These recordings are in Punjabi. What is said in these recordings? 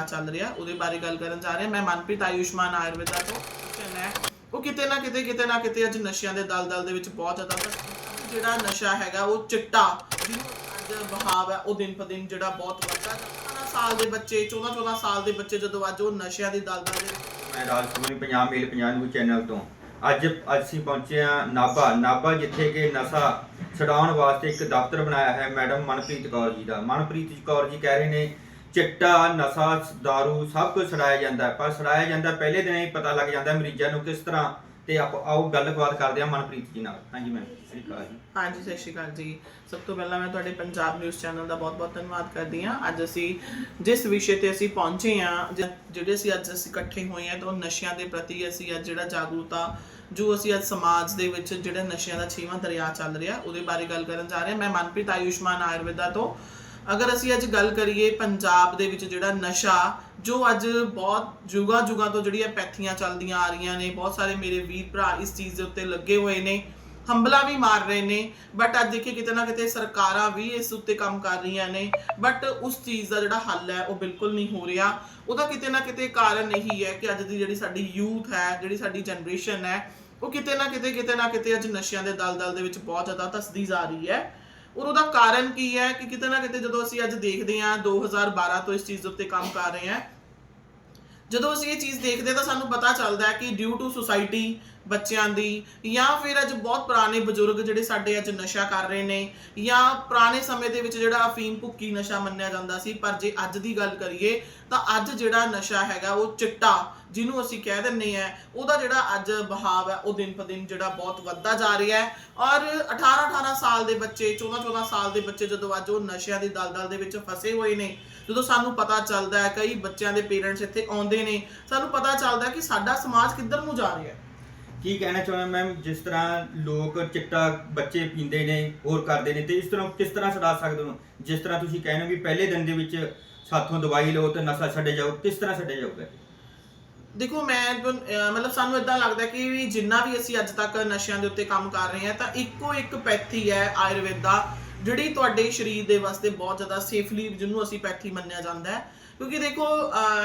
ਦਰਿਆ ਚੱਲ ਰਿਹਾ, ਉਹਦੇ ਬਾਰੇ ਗੱਲ ਕਰਨ ਜਾ ਰਹੇ ਹਾਂ। ਮੈਂ ਮਨਪ੍ਰੀਤ, ਆਯੁਸ਼ਮਾਨ, ਆਯੁਰਵੇਦਾ ਤੋਂ ਚੈਨਲ ਉਹ ਕਿਤੇ ਨਾ ਕਿਤੇ ਕਿਤੇ ਨਾ ਕਿਤੇ ਅੱਜ ਨਸ਼ਿਆਂ ਦੇ ਦਲਦਲ ਦੇ ਵਿੱਚ ਬਹੁਤ ਜ਼ਿਆਦਾ ਜਿਹੜਾ ਨਸ਼ਾ ਹੈਗਾ, ਉਹ ਚਿੱਟਾ, ਜਿਹਨੂੰ ਅੱਜ ਬਹਾਵ ਹੈ, ਉਹ ਦਿਨ ਪ ਦਿਨ ਜਿਹੜਾ ਬਹੁਤ ਵੱਧਦਾ 18 ਸਾਲ ਦੇ ਬੱਚੇ 14 14 ਸਾਲ ਦੇ ਬੱਚੇ ਜਦੋਂ ਅੱਜ ਉਹ ਨਸ਼ਿਆਂ ਦੀ ਦਲਦਲ ਦੇ ਮੈਂ Raj Punjab mail Punjab news channel ਤੋਂ। ਅੱਜ ਅਸੀਂ ਪਹੁੰਚੇ ਆ ਨਾਭਾ। ਨਾਭਾ ਜਿੱਥੇ ਕਿ ਨਸ਼ਾ ਛਡਾਉਣ ਵਾਸਤੇ ਇੱਕ ਦਫ਼ਤਰ ਬਣਾਇਆ ਹੈ ਮੈਡਮ ਮਨਪ੍ਰੀਤ ਕੌਰ ਜੀ ਦਾ। ਮਨਪ੍ਰੀਤ ਕੌਰ ਜੀ ਕਹਿ ਰਹੇ ਨੇ ਚਿੱਟਾ ਨਸ਼ਾ दारू ਸਭ ਕੁਝ ਛਡਾਇਆ ਜਾਂਦਾ ਹੈ, ਪਰ ਛਡਾਇਆ ਜਾਂਦਾ ਪਹਿਲੇ ਦਿਨ ਹੀ ਪਤਾ ਲੱਗ ਜਾਂਦਾ ਮਰੀਜ਼ਾਂ ਨੂੰ ਕਿਸ ਤਰ੍ਹਾਂ ਤੇ ਆਪ ਆਓ ਗੱਲਬਾਤ ਕਰਦੇ ਹਾਂ ਮਨਪ੍ਰੀਤ ਜੀ ਨਾਲ। ਹਾਂਜੀ ਮੈਮ ਸ੍ਰੀ ਅਕਾਲ ਜੀ। ਹਾਂਜੀ ਸਤਿ ਸ਼੍ਰੀ ਅਕਾਲ ਜੀ। ਸਭ ਤੋਂ ਪਹਿਲਾਂ ਮੈਂ ਤੁਹਾਡੇ ਪੰਜਾਬ ਨਿਊਜ਼ ਚੈਨਲ ਦਾ ਬਹੁਤ-ਬਹੁਤ ਧੰਨਵਾਦ ਕਰਦੀ ਹਾਂ। ਅੱਜ ਅਸੀਂ ਜਿਸ ਵਿਸ਼ੇ ਤੇ ਅਸੀਂ ਪਹੁੰਚੇ ਹਾਂ ਜਿਹੜੇ ਅਸੀਂ ਅੱਜ ਅਸੀਂ ਇਕੱਠੇ ਹੋਏ ਹਾਂ ਤਾਂ ਉਹ ਨਸ਼ਿਆਂ ਦੇ ਪ੍ਰਤੀ ਅਸੀਂ ਅੱਜ ਜਿਹੜਾ ਜਾਗਰੂਕਤਾ ਜੋ ਅਸੀਂ ਅੱਜ ਸਮਾਜ ਦੇ ਵਿੱਚ ਜਿਹੜਾ ਨਸ਼ਿਆਂ ਦਾ ਛੇਵਾਂ ਦਰਿਆ ਚੱਲ ਰਿਹਾ ਉਹਦੇ ਬਾਰੇ ਗੱਲ ਕਰਨ ਜਾ ਰਹੇ ਹਾਂ। ਮੈਂ ਮਨਪ੍ਰੀਤ ਆਯੁਸ਼ਮਾਨ ਆਯੁਰਵੇਦਾ ਤੋਂ ਅਗਰ ਅਸੀਂ ਅੱਜ ਗੱਲ ਕਰੀਏ ਪੰਜਾਬ ਦੇ ਵਿੱਚ ਜਿਹੜਾ ਨਸ਼ਾ, ਜੋ ਅੱਜ ਬਹੁਤ ਜੁਗਾ ਜੁਗਾ ਤੋਂ ਜਿਹੜੀਆਂ ਪੈਥੀਆਂ ਚੱਲਦੀਆਂ ਆ ਰਹੀਆਂ ਨੇ, ਬਹੁਤ ਸਾਰੇ ਮੇਰੇ ਵੀਰ ਭਰਾ ਇਸ ਚੀਜ਼ ਦੇ ਉੱਤੇ ਲੱਗੇ ਹੋਏ ਨੇ, ਹੰਬਲਾ ਵੀ ਮਾਰ ਰਹੇ ਨੇ ਬਟ ਅੱਜ ਦੇਖੀਏ ਕਿਤੇ ਨਾ ਕਿਤੇ ਸਰਕਾਰਾਂ ਵੀ ਇਸ ਉੱਤੇ ਕੰਮ ਕਰ ਰਹੀਆਂ ਨੇ ਬਟ ਉਸ ਚੀਜ਼ ਦਾ ਜਿਹੜਾ ਹੱਲ ਹੈ ਉਹ ਬਿਲਕੁਲ ਨਹੀਂ ਹੋ ਰਿਹਾ। ਉਹਦਾ ਕਿਤੇ ਨਾ ਕਿਤੇ ਕਾਰਨ ਇਹੀ ਹੈ ਕਿ ਅੱਜ ਦੀ ਜਿਹੜੀ ਸਾਡੀ ਯੂਥ ਹੈ, ਜਿਹੜੀ ਸਾਡੀ ਜਨਰੇਸ਼ਨ ਹੈ, ਉਹ ਕਿਤੇ ਨਾ ਕਿਤੇ ਕਿਤੇ ਨਾ ਕਿਤੇ ਅੱਜ ਨਸ਼ਿਆਂ ਦੇ ਦਲਦਲ ਦੇ ਵਿੱਚ ਬਹੁਤ ਜ਼ਿਆਦਾ ਧਸਦੀ ਜਾ ਰਹੀ ਹੈ। ਔਰ ਉਹਦਾ ਕਾਰਨ ਕੀ ਹੈ ਕਿ ਕਿਤੇ ਨਾ ਕਿਤੇ ਜਦੋਂ ਅਸੀਂ ਅੱਜ ਦੇਖਦੇ ਹਾਂ 2012 ਤੋਂ ਇਸ ਚੀਜ਼ ਦੇ ਉੱਤੇ ਕੰਮ ਕਰ ਰਹੇ ਹਾਂ, ਜਦੋਂ ਅਸੀਂ ਇਹ ਚੀਜ਼ ਦੇਖਦੇ ਤਾਂ ਸਾਨੂੰ ਪਤਾ ਚੱਲਦਾ ਹੈ ਕਿ ਡਿਊ ਟੂ ਸੁਸਾਇਟੀ ਬੱਚਿਆਂ ਦੀ, ਜਾਂ ਫਿਰ ਅੱਜ ਬਹੁਤ ਪੁਰਾਣੇ ਬਜ਼ੁਰਗ ਜਿਹੜੇ ਸਾਡੇ ਅੱਜ ਨਸ਼ਾ ਕਰ ਰਹੇ ਨੇ, ਜਾਂ ਪੁਰਾਣੇ ਸਮੇਂ ਦੇ ਵਿੱਚ ਜਿਹੜਾ ਅਫੀਮ ਭੁੱਕੀ ਨਸ਼ਾ ਮੰਨਿਆ ਜਾਂਦਾ ਸੀ, ਪਰ ਜੇ ਅੱਜ ਦੀ ਗੱਲ ਕਰੀਏ, ਤਾਂ ਅੱਜ ਜਿਹੜਾ ਨਸ਼ਾ ਹੈਗਾ ਉਹ ਚਿੱਟਾ, ਜਿਹਨੂੰ ਅਸੀਂ ਕਹਿ ਦਿੰਨੇ ਆ ਉਹਦਾ ਜਿਹੜਾ ਅੱਜ ਬਹਾਵ ਹੈ, ਉਹ ਦਿਨ ਪ ਦਿਨ ਜਿਹੜਾ ਬਹੁਤ ਵੱਧਦਾ ਜਾ ਰਿਹਾ ਹੈ। ਔਰ 18 18 ਸਾਲ ਦੇ ਬੱਚੇ 14 14 ਸਾਲ ਦੇ ਬੱਚੇ ਜਦੋਂ ਅੱਜ ਉਹ ਨਸ਼ਿਆਂ ਦੀ ਦਲਦਲ ਦੇ ਵਿੱਚ ਫਸੇ ਹੋਏ ਨੇ, ਜਦੋਂ ਸਾਨੂੰ ਪਤਾ ਚੱਲਦਾ ਹੈ, ਕਈ ਬੱਚਿਆਂ ਦੇ ਪੇਰੈਂਟਸ ਇੱਥੇ ਆਉਂਦੇ ਨੇ, ਸਾਨੂੰ ਪਤਾ ਚੱਲਦਾ ਕਿ ਸਾਡਾ ਸਮਾਜ ਕਿੱਧਰ ਨੂੰ ਜਾ ਰਿਹਾ ਹੈ। ਕੀ ਕਹਿਣਾ ਚਾਹੁੰਦਾ ਮੈਮ? ਜਿਸ ਤਰ੍ਹਾਂ ਲੋਕ ਚਿੱਟਾ ਬੱਚੇ ਪੀਂਦੇ ਨੇ, ਹੋਰ ਕਰਦੇ ਨੇ, ਤੇ ਇਸ ਤਰ੍ਹਾਂ ਕਿਸ ਤਰ੍ਹਾਂ ਛਡਾ ਸਕਦੇ ਹੋ? ਜਿਸ ਤਰ੍ਹਾਂ ਤੁਸੀਂ ਕਹਿੰਦੇ ਹੋ ਵੀ ਪਹਿਲੇ ਦਿਨ ਦੇ ਵਿੱਚ ਸਾਥੋਂ ਦਵਾਈ ਲਓ ਤੇ ਨਸ਼ਾ ਛੱਡੇ ਜਾਓ, ਕਿਸ ਤਰ੍ਹਾਂ ਛੱਡੇ ਜਾਊਗਾ ਦੇਖੋ, ਮੈਂ ਮਤਲਬ ਸਾਨੂੰ ਇਦਾਂ ਲੱਗਦਾ ਕਿ ਵੀ ਜਿੰਨਾ ਵੀ ਅਸੀਂ ਅੱਜ ਤੱਕ ਨਸ਼ਿਆਂ ਦੇ ਉੱਤੇ ਕੰਮ ਕਰ ਰਹੇ ਹਾਂ, ਤਾਂ ਇੱਕੋ ਇੱਕ ਪੈਥੀ ਹੈ ਆਯੁਰਵੇਦ ਦਾ ਜਿਹੜੀ ਤੁਹਾਡੇ ਸਰੀਰ ਦੇ ਵਾਸਤੇ ਬਹੁਤ ਜ਼ਿਆਦਾ ਸੇਫਲੀ ਜਿਹਨੂੰ ਅਸੀਂ ਪੈਥੀ ਮੰਨਿਆ ਜਾਂਦਾ ਹੈ। ਕਿਉਂਕਿ ਦੇਖੋ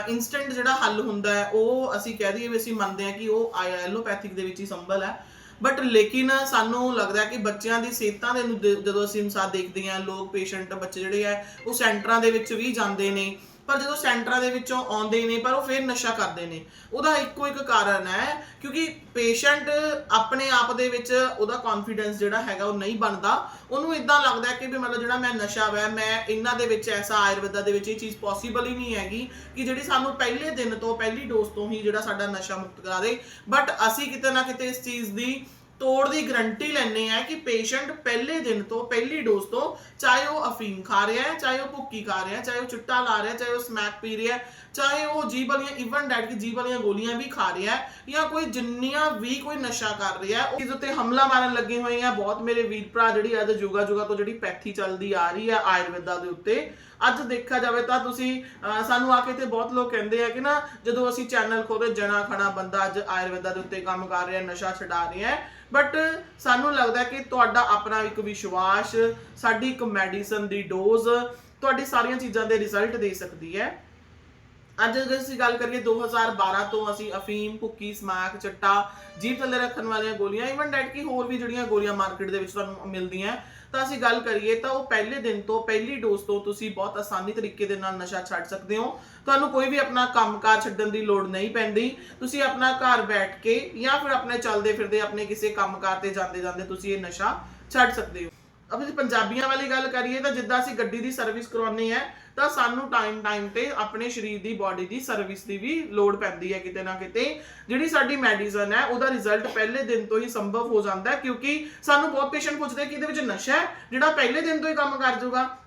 ਇਨਸਟੈਂਟ ਜਿਹੜਾ ਹੱਲ ਹੁੰਦਾ ਹੈ, ਉਹ ਅਸੀਂ ਕਹਿ ਦਈਏ ਵੀ ਅਸੀਂ ਮੰਨਦੇ ਹਾਂ ਕਿ ਉਹ ਐਲੋਪੈਥਿਕ ਦੇ ਵਿੱਚ ਹੀ ਸੰਭਲ ਹੈ। ਬਟ ਲੇਕਿਨ ਸਾਨੂੰ ਲੱਗਦਾ ਕਿ ਬੱਚਿਆਂ ਦੀ ਸਿਹਤਾਂ ਦੇ ਦੇ- ਜਦੋਂ ਅਸੀਂ ਇਨਸਾਨ ਦੇਖਦੇ ਹਾਂ, ਲੋਕ ਪੇਸ਼ੈਂਟ ਬੱਚੇ ਜਿਹੜੇ ਆ ਉਹ ਸੈਂਟਰਾਂ ਦੇ ਵਿੱਚ ਵੀ ਜਾਂਦੇ ਨੇ। ਪਰ ਜਦੋਂ ਸੈਂਟਰਾਂ ਦੇ ਵਿੱਚੋਂ ਆਉਂਦੇ ਨੇ, ਪਰ ਉਹ ਫਿਰ ਨਸ਼ਾ ਕਰਦੇ ਨੇ, ਉਹਦਾ ਇੱਕੋ ਇੱਕ ਕਾਰਨ ਹੈ, ਕਿਉਂਕਿ ਪੇਸ਼ੈਂਟ ਆਪਣੇ ਆਪ ਦੇ ਵਿੱਚ ਉਹਦਾ ਕੌਨਫੀਡੈਂਸ ਜਿਹੜਾ ਹੈਗਾ ਉਹ ਨਹੀਂ ਬਣਦਾ। ਉਹਨੂੰ ਇਦਾਂ ਲੱਗਦਾ ਕਿ ਵੀ ਮਤਲਬ ਜਿਹੜਾ ਮੈਂ ਨਸ਼ਾ ਵੈ, ਮੈਂ ਇਹਨਾਂ ਦੇ ਵਿੱਚ ਐਸਾ ਆਯੁਰਵੇਦਾ ਦੇ ਵਿੱਚ ਇਹ ਚੀਜ਼ ਪੋਸੀਬਲ ਹੀ ਨਹੀਂ ਹੈਗੀ ਕਿ ਜਿਹੜੀ ਸਾਨੂੰ ਪਹਿਲੇ ਦਿਨ ਤੋਂ, ਪਹਿਲੀ ਡੋਜ਼ ਤੋਂ ਹੀ ਜਿਹੜਾ ਸਾਡਾ ਨਸ਼ਾ ਮੁਕਤ ਕਰਾ ਦੇ। ਬਟ ਅਸੀਂ ਕਿਤੇ ਨਾ ਕਿਤੇ ਇਸ ਚੀਜ਼ ਦੀ ਤੋੜ ਦੀ ਗਰੰਟੀ ਲੈਣੇ ਆ ਕਿ ਪੇਸ਼ੈਂਟ ਪਹਿਲੇ ਦਿਨ ਤੋਂ, ਪਹਿਲੀ ਡੋਜ਼ ਤੋਂ ਚਾਹੇ ਉਹ ਅਫੀਮ ਖਾ ਰਿਹਾ ਹੈ, ਚਾਹੇ ਉਹ ਭੁੱਕੀ ਖਾ ਰਿਹਾ ਹੈ, ਚਾਹੇ ਉਹ ਚਿੱਟਾ ਲਾ ਰਿਹਾ ਚਾਹੇ ਉਹ ਸਮੈਕ ਪੀ ਰਿਹਾ ਚਾਹੇ ਉਹ ਜੀਭ ਵਾਲੀਆਂ ਇਵਨ ਡੈਟ ਕਿ ਜੀਭ ਵਾਲੀਆਂ ਗੋਲੀਆਂ ਵੀ ਖਾ ਰਿਹਾ ਹੈ ਜਾਂ ਕੋਈ ਜਿੰਨੀਆਂ ਵੀ ਕੋਈ ਨਸ਼ਾ ਕਰ ਰਿਹਾ ਹੈ ਇਸ ਉੱਤੇ ਹਮਲਾ ਮਾਰਨ ਲੱਗੇ ਹੋਏ ਆ। ਬਹੁਤ ਮੇਰੇ ਵੀਰ ਭਰਾ ਜਿਹੜੀ ਅੱਜ ਜੁਗਾ ਜੁਗਾ ਤੋਂ ਜਿਹੜੀ ਪੈਥੀ ਚੱਲਦੀ ਆ ਰਹੀ ਹੈ, ਆਯੁਰਵੇਦਾ ਦੇ ਉੱਤੇ ਅੱਜ ਦੇਖਿਆ ਜਾਵੇ ਤਾਂ ਤੁਸੀਂ ਸਾਨੂੰ ਆ ਕੇ ਤੇ ਬਹੁਤ ਲੋਕ ਕਹਿੰਦੇ ਆ ਕਿ ਨਾ, ਜਦੋਂ ਅਸੀਂ ਚੈਨਲ ਖੋਲੇ ਜਣਾ ਖਣਾ ਬੰਦਾ ਅੱਜ ਆਯੁਰਵੇਦਾ ਦੇ ਉੱਤੇ ਕੰਮ ਕਰ ਰਿਹਾ, ਨਸ਼ਾ ਛਡਾ ਰਿਹਾ ਬਟ ਸਾਨੂੰ ਲੱਗਦਾ ਕਿ ਤੁਹਾਡਾ ਆਪਣਾ ਇੱਕ ਵਿਸ਼ਵਾਸ, ਸਾਡੀ ਇੱਕ ਮੈਡੀਸਨ ਦੀ ਡੋਜ਼ ਤੁਹਾਡੀ ਸਾਰੀਆਂ ਚੀਜ਼ਾਂ ਦੇ ਰਿਜ਼ਲਟ ਦੇ ਸਕਦੀ ਹੈ। ਅੱਜ ਅਗਰ ਅਸੀਂ ਗੱਲ ਕਰੀਏ 2012 ਤੋਂ ਅਸੀਂ ਅਫੀਮ, ਭੁੱਕੀ ਸਮੈਕ ਚੱਟਾ ਜੀਭ ਥੱਲੇ ਰੱਖਣ ਵਾਲੀਆਂ ਗੋਲੀਆਂ ਇਵਨ ਡੈਟ ਕੀ ਹੋਰ ਵੀ ਜਿਹੜੀਆਂ ਗੋਲੀਆਂ ਮਾਰਕੀਟ ਦੇ ਵਿੱਚ ਤੁਹਾਨੂੰ ਮਿਲਦੀਆਂ ਤਾਂ ਅਸੀਂ ਗੱਲ ਕਰੀਏ ਤਾਂ ਉਹ ਪਹਿਲੇ ਦਿਨ ਤੋਂ, ਪਹਿਲੀ ਡੋਜ਼ ਤੋਂ ਤੁਸੀਂ ਬਹੁਤ ਆਸਾਨੀ ਤਰੀਕੇ ਦੇ ਨਾਲ ਨਸ਼ਾ ਛੱਡ ਸਕਦੇ ਹੋ। ਤੁਹਾਨੂੰ ਕੋਈ ਵੀ ਆਪਣਾ ਕੰਮਕਾਰ ਛੱਡਣ ਦੀ ਲੋੜ ਨਹੀਂ ਪੈਂਦੀ। ਤੁਸੀਂ ਆਪਣਾ ਘਰ ਬੈਠ ਕੇ ਜਾਂ ਫਿਰ ਆਪਣੇ ਚੱਲਦੇ ਫਿਰਦੇ ਆਪਣੇ ਕਿਸੇ ਕੰਮਕਾਰ ਤੇ ਜਾਂਦੇ ਜਾਂਦੇ ਤੁਸੀਂ ਇਹ ਨਸ਼ਾ ਛੱਡ ਸਕਦੇ ਹੋ। ਅਬ ਅਸੀਂ ਪੰਜਾਬੀਆਂ ਵਾਲੀ ਗੱਲ ਕਰੀਏ ਤਾਂ ਜਿੱਦਾਂ ਅਸੀਂ ਗੱਡੀ ਦੀ ਸਰਵਿਸ ਕਰਾਉਣੀ ਹੈ, ਤਾਂ ਸਾਨੂੰ ਟਾਈਮ ਟਾਈਮ ਤੇ ਆਪਣੇ ਸਰੀਰ ਦੀ ਬਾਡੀ ਦੀ ਸਰਵਿਸ ਦੀ ਵੀ ਲੋੜ ਪੈਂਦੀ ਹੈ ਕਿਤੇ ਨਾ ਕਿਤੇ। ਜਿਹੜੀ ਸਾਡੀ ਮੈਡੀਸਨ ਹੈ, ਉਹਦਾ ਰਿਜ਼ਲਟ ਪਹਿਲੇ ਦਿਨ ਤੋਂ ਹੀ ਸੰਭਵ ਹੋ ਜਾਂਦਾ ਹੈ, ਕਿਉਂਕਿ ਸਾਨੂੰ ਬਹੁਤ ਪੇਸ਼ੈਂਟ ਪੁੱਛਦੇ ਕਿ ਇਹਦੇ ਵਿੱਚ ਨਸ਼ਾ ਹੈ, ਜਿਹੜਾ ਪਹਿਲੇ ਦਿਨ ਤੋਂ ਹੀ ਕੰਮ ਕਰ ਜਾਊਗਾ।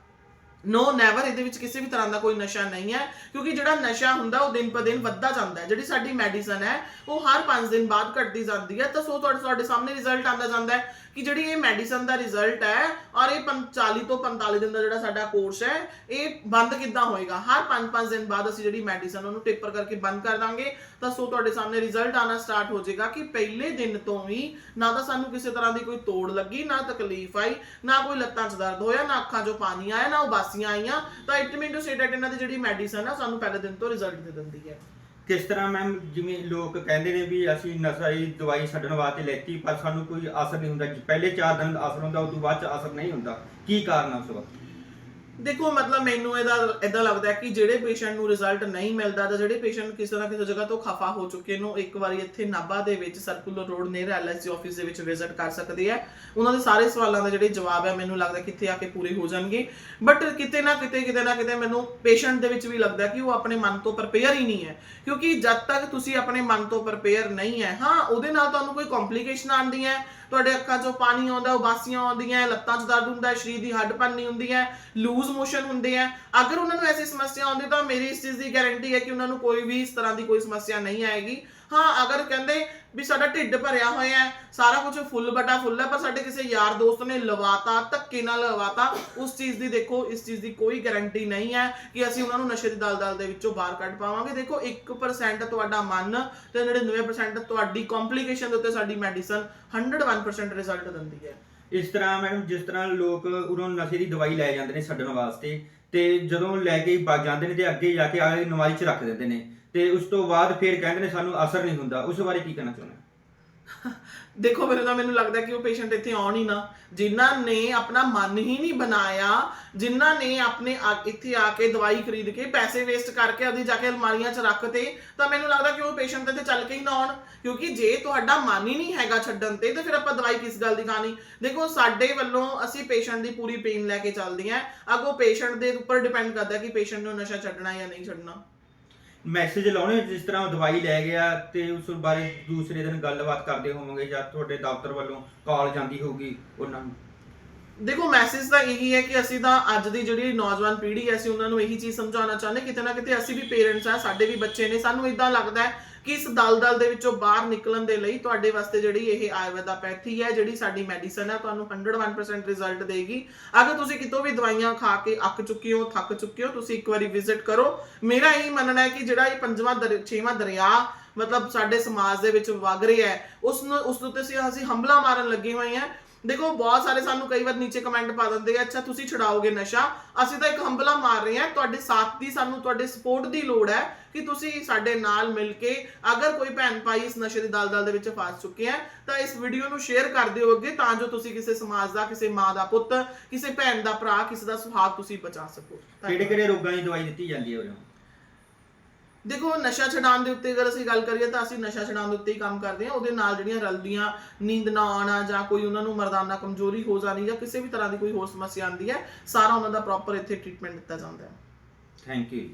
ਨੋ ਨੈਵਰ ਇਹਦੇ ਵਿੱਚ ਕਿਸੇ ਵੀ ਤਰ੍ਹਾਂ ਦਾ ਕੋਈ ਨਸ਼ਾ ਨਹੀਂ ਹੈ, ਕਿਉਂਕਿ ਜਿਹੜਾ ਨਸ਼ਾ ਹੁੰਦਾ, ਉਹ ਦਿਨ ਪਰ ਦਿਨ ਵੱਧਦਾ ਜਾਂਦਾ ਹੈ। ਜਿਹੜੀ ਸਾਡੀ ਮੈਡੀਸਨ ਹੈ, ਉਹ ਹਰ 5 ਦਿਨ ਬਾਅਦ ਘਟਦੀ ਜਾਂਦੀ ਹੈ, ਤਾਂ ਸੋ ਤੁਹਾਡੇ ਤੁਹਾਡੇ ਸਾਹਮਣੇ ਰਿਜ਼ਲਟ ਆਉਂਦਾ ਜਾਂਦਾ ਹੈ। ਕਿ ਜਿਹੜੀ ਇਹ ਮੈਡੀਸਨ ਦਾ ਰਿਜ਼ਲਟ ਹੈ ਔਰ ਇਹ 40 ਤੋਂ 45 ਦਿਨ ਦਾ ਜਿਹੜਾ ਸਾਡਾ ਕੋਰਸ ਹੈ, ਇਹ ਬੰਦ ਕਿੱਦਾਂ ਹੋਏਗਾ? ਹਰ 5-5 ਦਿਨ ਬਾਅਦ ਅਸੀਂ ਜਿਹੜੀ ਮੈਡੀਸਨ ਉਹਨੂੰ ਟੇਪਰ ਕਰਕੇ ਬੰਦ ਕਰ ਦਾਂਗੇ। ਤਾਂ ਸੋ ਤੁਹਾਡੇ ਸਾਹਮਣੇ ਰਿਜ਼ਲਟ ਆਣਾ ਸਟਾਰਟ ਹੋ ਜਾਏਗਾ ਕਿ ਪਹਿਲੇ ਦਿਨ ਤੋਂ ਹੀ ਨਾ ਤਾਂ ਸਾਨੂੰ ਕਿਸੇ ਤਰ੍ਹਾਂ ਦੀ ਕੋਈ ਤੋੜ ਲੱਗੀ, ਨਾ ਤਕਲੀਫ ਆਈ, ਨਾ ਕੋਈ ਲੱਤਾਂ 'ਚ ਦਰਦ ਹੋਇਆ, ਨਾ ਅੱਖਾਂ 'ਚੋਂ ਪਾਣੀ ਆਇਆ, ਨਾ ਉਬਾਸੀਆਂ ਆਈਆਂ। ਤਾਂ it mean to say that ਇਹਨਾਂ ਦੀ ਜਿਹੜੀ ਮੈਡੀਸਨ ਹੈ ਸਾਨੂੰ ਪਹਿਲੇ ਦਿਨ ਤੋਂ ਰਿਜ਼ਲਟ ਦੇ ਦਿੰਦੀ ਹੈ। ਕਿਸ ਤਰ੍ਹਾਂ ਮੈਮ ਜਿਵੇਂ ਲੋਕ ਕਹਿੰਦੇ ਨੇ ਵੀ ਅਸੀਂ ਨਸ਼ਾ ਦੀ ਦਵਾਈ ਛੱਡਣ ਵਾਸਤੇ ਲੈਤੀ, ਪਰ ਸਾਨੂੰ ਕੋਈ ਅਸਰ ਨਹੀਂ ਹੁੰਦਾ। ਪਹਿਲੇ 4 ਦਿਨ ਦਾ ਅਸਰ ਹੁੰਦਾ ਉਸ ਤੋਂ ਬਾਅਦ ਚ ਅਸਰ ਨਹੀਂ ਹੁੰਦਾ। ਕੀ ਕਾਰਨ ਆ ਉਸ ਦਾ ਦੇਖੋ, ਮਤਲਬ ਮੈਨੂੰ ਇਹਦਾ ਇਦਾਂ ਲੱਗਦਾ ਕਿ ਜਿਹੜੇ ਪੇਸ਼ੈਂਟ ਨੂੰ ਰਿਜ਼ਲਟ ਨਹੀਂ ਮਿਲਦਾ ਜਾਂ ਜਿਹੜੇ ਪੇਸ਼ੈਂਟ ਕਿਸੇ ਨਾ ਕਿਸੇ ਜਗ੍ਹਾ ਤੋਂ ਖਫਾ ਹੋ ਚੁੱਕੇ ਨੂੰ ਇੱਕ ਵਾਰੀ ਇੱਥੇ ਨਾਭਾ ਦੇ ਵਿੱਚ circular road near LSG office ਦੇ ਵਿੱਚ ਵਿਜ਼ਿਟ ਕਰ ਸਕਦੇ ਆ। ਉਹਨਾਂ ਦੇ ਸਾਰੇ ਸਵਾਲਾਂ ਦੇ ਜਿਹੜੇ ਜਵਾਬ ਹੈ, ਮੈਨੂੰ ਲੱਗਦਾ ਕਿੱਥੇ ਆ ਕੇ ਪੂਰੇ ਹੋ ਜਾਣਗੇ। ਬਟ ਕਿਤੇ ਨਾ ਕਿਤੇ ਕਿਤੇ ਨਾ ਕਿਤੇ ਮੈਨੂੰ ਪੇਸ਼ੈਂਟ ਦੇ ਵਿੱਚ ਵੀ ਲੱਗਦਾ ਕਿ ਉਹ ਆਪਣੇ ਮਨ ਤੋਂ ਪ੍ਰਪੇਅਰ ਹੀ ਨਹੀਂ ਹੈ। ਕਿਉਂਕਿ ਜਦ ਤੱਕ ਤੁਸੀਂ ਆਪਣੇ ਮਨ ਤੋਂ ਪ੍ਰਪੇਅਰ ਨਹੀਂ ਹੈ, ਹਾਂ, ਉਹਦੇ ਨਾਲ ਤੁਹਾਨੂੰ ਕੋਈ ਕੰਪਲਿਕੇਸ਼ਨ ਆਉਂਦੀ ਹੈ। ਤੁਹਾਡੇ ਅੱਖਾਂ 'ਚੋਂ ਪਾਣੀ ਆਉਂਦਾ, ਉਬਾਸੀਆਂ ਆਉਂਦੀਆਂ ਸਰੀਰ 'ਚ ਦਰਦ ਹੁੰਦਾ, ਸਰੀਰ ਦੀ ਹੱਡ ਭੰਨੀ ਹੁੰਦੀ ਹੈ। ਲੂਜ਼ ਮੋਸ਼ਨ ਹੁੰਦੇ ਆ। ਅਗਰ ਉਹਨਾਂ ਨੂੰ ਐਸੀ ਸਮੱਸਿਆ ਆਉਂਦੀ, ਤਾਂ ਮੇਰੀ ਇਸ ਚੀਜ਼ ਦੀ ਗਾਰੰਟੀ ਹੈ ਕਿ ਉਹਨਾਂ ਨੂੰ ਕੋਈ ਵੀ ਇਸ ਤਰ੍ਹਾਂ ਦੀ ਕੋਈ ਸਮੱਸਿਆ ਨਹੀਂ ਆਏਗੀ। ਹਾਂ, ਅਗਰ ਕਹਿੰਦੇ ਵੀ ਸਾਡਾ ਢਿੱਡ ਭਰਿਆ ਹੋਇਆ ਹੈ, ਸਾਰਾ ਕੁਝ ਫੁੱਲ ਬਟਾ ਫੁੱਲ ਹੈ, ਪਰ ਸਾਡੇ ਕਿਸੇ ਯਾਰ ਦੋਸਤ ਨੇ ਲਵਾਤਾ, ਧੱਕੇ ਨਾਲ ਲਵਾਤਾ, ਉਸ ਚੀਜ਼ ਦੀ ਦੇਖੋ, ਇਸ ਚੀਜ਼ ਦੀ ਕੋਈ ਗਾਰੰਟੀ ਨਹੀਂ ਹੈ ਕਿ ਅਸੀਂ ਉਹਨਾਂ ਨੂੰ ਨਸ਼ੇ ਦੀ ਦਲਦਲ ਦੇ ਵਿੱਚੋਂ ਬਾਹਰ ਕੱਢ ਪਾਵਾਂਗੇ। ਦੇਖੋ 1% ਤੁਹਾਡਾ ਮਨ ਤੇ 99% ਤੁਹਾਡੀ ਕੰਪਲਿਕੇਸ਼ਨ ਦੇ ਉੱਤੇ ਸਾਡੀ ਮੈਡੀਸਨ 101% ਰਿਜ਼ਲਟ ਦਿੰਦੀ ਹੈ। ਇਸ ਤਰ੍ਹਾਂ ਮੈਡਮ, ਜਿਸ ਤਰ੍ਹਾਂ ਲੋਕ ਉਹਨਾਂ ਨਸ਼ੇ ਦੀ ਦਵਾਈ ਲੈ ਜਾਂਦੇ ਨੇ ਛੱਡਣ ਵਾਸਤੇ, ਤੇ ਜਦੋਂ ਲੈ ਕੇ ਭੱਜ ਜਾਂਦੇ ਨੇ ਤੇ ਅੱਗੇ ਜਾ ਕੇ ਆਲੇ ਨਵਾਈ ਚ ਰੱਖ ਦਿੰਦੇ ਨੇ, ਤੇ ਉਸ ਤੋਂ ਬਾਅਦ ਫਿਰ ਕਹਿੰਦੇ ਨੇ ਸਾਨੂੰ ਅਸਰ ਨਹੀਂ ਹੁੰਦਾ, ਉਸ ਬਾਰੇ ਕੀ ਕਹਿਣਾ ਚਾਹੁੰਦੇ ਦੇਖੋ ਮੇਰੇ ਤਾਂ ਮੈਨੂੰ ਲੱਗਦਾ ਕਿ ਉਹ ਪੇਸ਼ੈਂਟ ਇੱਥੇ ਆਉਣ ਹੀ ਨਾ। ਜਿਨ੍ਹਾਂ ਨੇ ਆਪਣਾ ਮਨ ਹੀ ਨਹੀਂ ਬਣਾਇਆ, ਜਿਨ੍ਹਾਂ ਨੇ ਆਪਣੇ ਇੱਥੇ ਆ ਕੇ ਦਵਾਈ ਖਰੀਦ ਕੇ ਪੈਸੇ ਵੇਸਟ ਕਰਕੇ ਆਪਦੀ ਜਾ ਕੇ ਅਲਮਾਰੀਆਂ 'ਚ ਰੱਖਤੇ, ਤਾਂ ਮੈਨੂੰ ਲੱਗਦਾ ਕਿ ਉਹ ਪੇਸ਼ੈਂਟ ਇੱਥੇ ਚੱਲ ਕੇ ਹੀ ਨਾ ਆਉਣ। ਕਿਉਂਕਿ ਜੇ ਤੁਹਾਡਾ ਮਨ ਹੀ ਨਹੀਂ ਹੈਗਾ ਛੱਡਣ ਤੇ, ਤਾਂ ਫਿਰ ਆਪਾਂ ਦਵਾਈ ਕਿਸ ਗੱਲ ਦੀ ਖਾਣੀ? ਦੇਖੋ, ਸਾਡੇ ਵੱਲੋਂ ਅਸੀਂ ਪੇਸ਼ੈਂਟ ਦੀ ਪੂਰੀ ਪੇਨ ਲੈ ਕੇ ਚੱਲਦੇ ਆਂ ਅੱਗੋਂ ਪੇਸ਼ੈਂਟ ਦੇ ਉੱਪਰ ਡਿਪੈਂਡ ਕਰਦਾ ਕਿ ਪੇਸ਼ੈਂਟ ਨੂੰ ਨਸ਼ਾ ਛੱਡਣਾ ਜਾਂ ਨਹੀਂ ਛੱਡਣਾ। ਮੈਸੇਜ ਲਾਉਣੇ ਜਿਸ ਤਰ੍ਹਾਂ ਉਹ ਦਵਾਈ ਲੈ ਗਿਆ ਤੇ ਉਸ ਬਾਰੇ ਦੂਸਰੇ ਦਿਨ ਗੱਲਬਾਤ ਕਰਦੇ ਹੋਵੋਗੇ ਜਾਂ ਤੁਹਾਡੇ ਦਫ਼ਤਰ ਵੱਲੋਂ ਕਾਲ ਜਾਂਦੀ ਹੋਊਗੀ ਉਹਨਾਂ ਨੂੰ। ਦੇਖੋ ਮੈਸੇਜ ਤਾਂ ਇਹੀ ਹੈ ਕਿ ਅਸੀਂ ਤਾਂ ਅੱਜ ਦੀ ਜਿਹੜੀ ਨੌਜਵਾਨ ਪੀੜ੍ਹੀ ਹੈ, ਅਸੀਂ ਉਹਨਾਂ ਨੂੰ ਇਹੀ ਚੀਜ਼ ਸਮਝਾਉਣਾ ਚਾਹੁੰਦੇ ਕਿਤੇ ਨਾ ਕਿਤੇ ਅਸੀਂ ਵੀ ਪੇਰੈਂਟਸ ਆ ਸਾਡੇ ਵੀ ਬੱਚੇ ਨੇ। ਸਾਨੂੰ ਇਦਾਂ ਲੱਗਦਾ ਹੈ ਕਿ ਇਸ ਦਲਦਲ ਦੇ ਵਿੱਚੋਂ ਬਾਹਰ ਨਿਕਲਣ ਦੇ ਲਈ ਤੁਹਾਡੇ ਵਾਸਤੇ ਜਿਹੜੀ ਇਹ ਆਯੁਰਵੈਦਾਪੈਥੀ ਹੈ, ਜਿਹੜੀ ਸਾਡੀ ਮੈਡੀਸਨ ਹੈ, ਤੁਹਾਨੂੰ 101% ਰਿਜ਼ਲਟ ਦੇਗੀ। ਅਗਰ ਤੁਸੀਂ ਕਿਤੋਂ ਵੀ ਦਵਾਈਆਂ ਖਾ ਕੇ ਅੱਕ ਚੁੱਕੇ ਹੋ, ਥੱਕ ਚੁੱਕੇ ਹੋ, ਤੁਸੀਂ ਇੱਕ ਵਾਰੀ ਵਿਜ਼ਿਟ ਕਰੋ। ਮੇਰਾ ਇਹ ਮੰਨਣਾ ਹੈ ਕਿ ਜਿਹੜਾ ਇਹ ਪੰਜਵਾਂ ਦਰ- ਛੇਵਾਂ ਦਰਿਆ, ਮਤਲਬ ਸਾਡੇ ਸਮਾਜ ਦੇ ਵਿੱਚ ਵਗ ਰਿਹਾ ਹੈ ਉਸ ਨੂੰ ਉਸ ਉੱਤੇ ਅਸੀਂ ਅਸੀਂ ਹਮਲਾ ਮਾਰਨ ਲੱਗੇ ਹੋਏ ਹਾਂ। ਦੇਖੋ, ਬਹੁਤ ਸਾਰੇ ਸਾਨੂੰ ਕਈ ਵਾਰ ਨੀਚੇ ਕਮੈਂਟ ਪਾ ਦਿੰਦੇ ਆ, ਅੱਛਾ, ਤੁਸੀਂ ਛਡਾਓਗੇ ਨਸ਼ਾ? ਅਸੀਂ ਤਾਂ ਇੱਕ ਹੰਬਲਾ ਮਾਰ ਰਹੇ ਹਾਂ ਤੁਹਾਡੇ ਸਾਥ ਦੀ ਸਾਨੂੰ, ਤੁਹਾਡੇ ਸਪੋਰਟ ਦੀ ਲੋੜ ਹੈ ਕਿ ਤੁਸੀਂ ਸਾਡੇ ਨਾਲ ਮਿਲ ਕੇ ਅਗਰ ਕੋਈ ਭੈਣ ਭਾਈ ਇਸ ਨਸ਼ੇ ਦੀ ਦਲਦਲ ਦੇ ਵਿੱਚ ਫਸ ਚੁੱਕੇ ਆ, ਤਾਂ ਇਸ ਵੀਡੀਓ ਨੂੰ ਸ਼ੇਅਰ ਕਰ ਦਿਓ ਅੱਗੇ, ਤਾਂ ਜੋ ਤੁਸੀਂ ਕਿਸੇ ਸਮਾਜ ਦਾ, ਕਿਸੇ ਮਾਂ ਦਾ ਪੁੱਤ, ਕਿਸੇ ਭੈਣ ਦਾ, ਭਰਾ, ਕਿਸੇ ਦਾ ਸੁਹਾਗ ਤੁਸੀਂ ਬਚਾ ਸਕੋ। ਕਿਹੜੇ ਕਿਹੜੇ ਰੋਗਾਂ ਦੀ ਦਵਾਈ ਦਿੱਤੀ ਜਾਂਦੀ ਹੈ ਉਦੋਂ ਦੇਖੋ, ਨਸ਼ਾ ਛਡਾਉਣ ਦੇ ਉੱਤੇ ਅਗਰ ਅਸੀਂ ਗੱਲ ਕਰੀਏ ਤਾਂ ਅਸੀਂ ਨਸ਼ਾ ਛਡਾਉਣ ਦੇ ਉੱਤੇ ਹੀ ਕੰਮ ਕਰਦੇ ਹਾਂ। ਉਹਦੇ ਨਾਲ ਜਿਹੜੀਆਂ ਰਲਦੀਆਂ, ਨੀਂਦ ਨਾ ਆਉਣਾ ਜਾਂ ਕੋਈ ਉਹਨਾਂ ਨੂੰ ਮਰਦਾਨਾ ਕਮਜ਼ੋਰੀ ਹੋ ਜਾਣੀ ਜਾਂ ਕਿਸੇ ਵੀ ਤਰ੍ਹਾਂ ਦੀ ਕੋਈ ਹੋਰ ਸਮੱਸਿਆ ਆਉਂਦੀ ਹੈ, ਸਾਰਾ ਉਹਨਾਂ ਦਾ ਪ੍ਰੋਪਰ ਇੱਥੇ ਟ੍ਰੀਟਮੈਂਟ ਦਿੱਤਾ ਜਾਂਦਾ ਹੈ। Thank you